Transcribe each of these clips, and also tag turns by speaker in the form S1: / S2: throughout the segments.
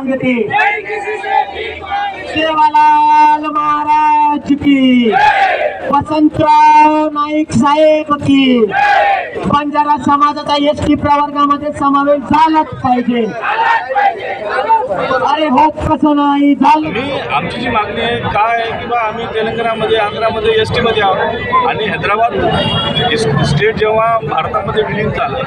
S1: सेवासाठी सेवालाल महाराज की. वसंतराव नाईक साहेब की. बंजारा समाजाचा एस टी प्रवर्गामध्ये समावेश झालाच पाहिजे. अरे होत कसं नाही?
S2: मी आमची जी मागणी आहे काय आहे किंवा आम्ही तेलंगणामध्ये आंध्रामध्ये एस टीमध्ये आहोत. आणि हैदराबाद स्टेट जेव्हा भारतामध्ये विलीन झालं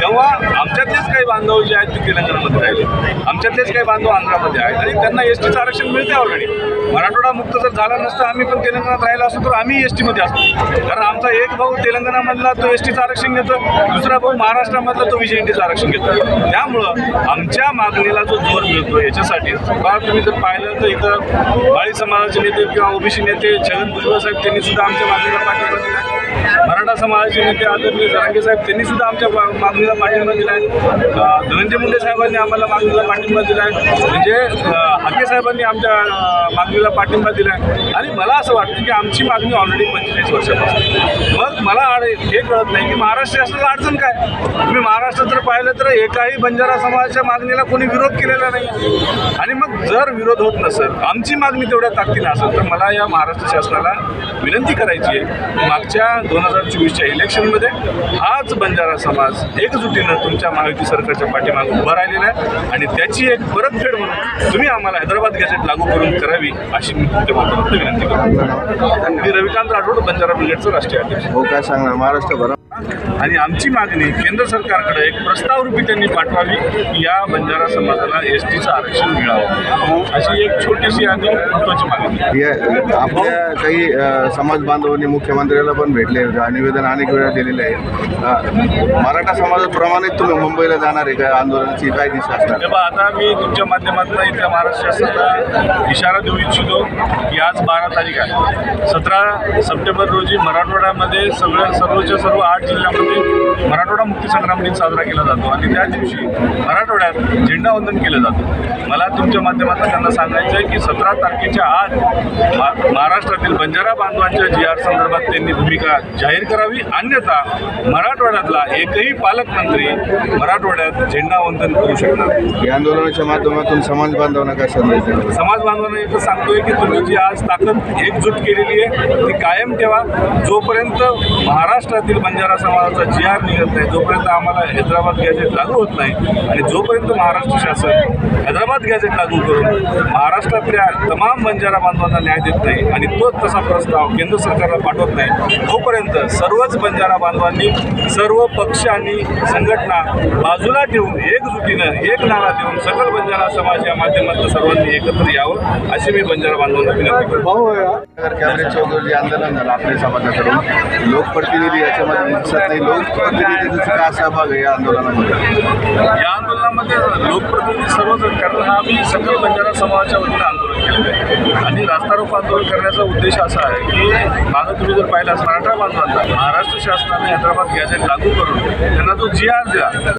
S2: तेव्हा आमच्यातलेच काही बांधव जे आहेत ते तेलंगणामध्ये राहिले. आमच्यातलेच काही बांधव आंध्रामध्ये आहेत. आणि त्यांना एस टीचं आरक्षण मिळते ऑलरेडी मराठवाडा मुक्त जर झाला नसतं आम्ही पण तेलंगणात राहिला असतो तर आम्ही एस टीमध्ये असतो. कारण आमचा एक भाऊ तेलंगणामधला तो एस टीचं आरक्षण घेतो. दुसरा भाऊ महाराष्ट्रामधला तो विजयंटीचं आरक्षण घेतो. त्यामुळं आमच्या मागणीला जो जोर मिळतो याच्यासाठी. बघा तुम्ही जर पाहिलं तर इथं माळी समाजाचे नेते किंवा ओबीसी नेते छगन भुजबळ साहेब त्यांनी सुद्धा आमच्या मागणीला पाठिंबा दिला. मराठा समाजाचे नेते आदरणीय जरांगे साहेब त्यांनी सुद्धा आमच्या मागणीला पाठिंबा दिला आहे. धनंजय मुंडे साहेबांनी आम्हाला मागणीला पाठिंबा दिला आहे. म्हणजे अं, हाके साहेबांनी आमच्या मागणीला पाठिंबा दिला आहे. आणि मला असं वाटतं की आमची मागणी ऑलरेडी पंचेचाळीस वर्षापासून. मग मला आड- हे कळत नाही की महाराष्ट्र शासनाला अडचण काय? तुम्ही महाराष्ट्रात जर पाहिलं तर एकाही बंजारा समाजाच्या मागणीला कोणी विरोध केलेला नाही. आणि मग जर विरोध होत नसेल आमची मागणी तेवढ्या ताकदीने असेल तर मला या महाराष्ट्र शासनाला विनंती करायची आहे. मागच्या दोन हजार चोवीसच्या इलेक्शनमध्ये हाच बंजारा समाज एकजुटीनं तुमच्या महायुती सरकारच्या पाठीमागे उभा राहिलेला आहे. आणि त्याची एक परतफेड म्हणून तुम्ही आम्हाला हैदराबाद गॅजेट लागू करून करावी अशी मी तुमच्या माध्यमातून विनंती करतो. मी रविकांत राठोड बंजारा ब्रिगेडचं राष्ट्रीय अध्यक्ष.
S3: हो काय सांगणार? महाराष्ट्रभर
S2: आणि आमची मागणी केंद्र सरकारकडे एक प्रस्ताव रूपी त्यांनी पाठवावी की या बंजारा समाजाला एस टीचं आरक्षण मिळावं. अशी एक छोटीशी आणि महत्वाची मागणी.
S3: या आपल्या काही समाज बांधवांनी मुख्यमंत्र्याला पण भेटले निवेदन अनेक वेळा दिलेले आहे मराठा समाजाप्रमाणे तुम्ही मुंबईला जाणार आहे का? आंदोलनाची काय दिशा असणार?
S2: आता मी तुमच्या माध्यमातून इथल्या महाराष्ट्र शासनाला इशारा देऊ इच्छितो की आज बारा तारीख आहे. सतरा सप्टेंबर रोजी मराठवाड्यामध्ये सगळ्या सर्वच्या सर्व आठ जिल्ह्यामध्ये मराठवाडा मुक्ती संग्राम दिन साजरा केला जातो आणि त्या दिवशी मराठवाड्यात झेंडावंदन केलं जातं मला तुमच्या माध्यमातून त्यांना सांगायचं आहे की सतरा तारखेच्या आज महाराष्ट्रातील बंजारा बांधवांच्या जी आर संदर्भात त्यांनी भूमिका जाहीर करावी अन्यथा मराठवाड्यातला एकही पालकमंत्री मराठवाड्यात झेंडावंदन करू शकणार.
S3: या आंदोलनाच्या माध्यमातून समाज बांधवांना काय देणार?
S2: समाज बांधवांना एकच सांगतोय की तुम्ही जी आज ताकद एकजूट केलेली आहे ती कायम ठेवा जोपर्यंत महाराष्ट्रातील बंजारा समाजाचा जी आर निघत नाही जोपर्यंत आम्हाला हैदराबाद गॅजेट लागू होत नाही आणि जोपर्यंत महाराष्ट्र शासन हैदराबाद गॅजेट लागू करून महाराष्ट्रातल्या तमाम बंजारा बांधवांना न्याय देत नाही आणि तोच तसा प्रस्ताव केंद्र सरकारला पाठवत नाही तोपर्यंत सर्वच बंजारा बांधवांनी सर्व पक्ष आणि संघटना बाजूला ठेवून एकजुटीनं एक नारा देऊन सकल बंजारा समाज या माध्यमातून सर्वांनी एकत्र यावं अशी मी बंजारा बांधवांना विनंती करतो.
S3: आंदोलन झालं आपल्या समाजाकडून लोकप्रतिनिधी याच्यामध्ये दिसत नाही लोकप्रतिनिधीचा काय सहभाग आहे या आंदोलनामध्ये?
S2: या आंदोलनामध्ये लोकप्रतिनिधी सर्वजण कारण हा आम्ही सकल बंजारा समाजाच्या वतीनं आंदोलन केलेलं आहे. आणि रास्ता रोको आंदोलन करण्याचा उद्देश असा आहे की माझं तुम्ही जर पाहिलं मराठा बांधवांना महाराष्ट्र शासनाने हैदराबाद गॅझेट लागू करून त्यांना तो जी आर दिला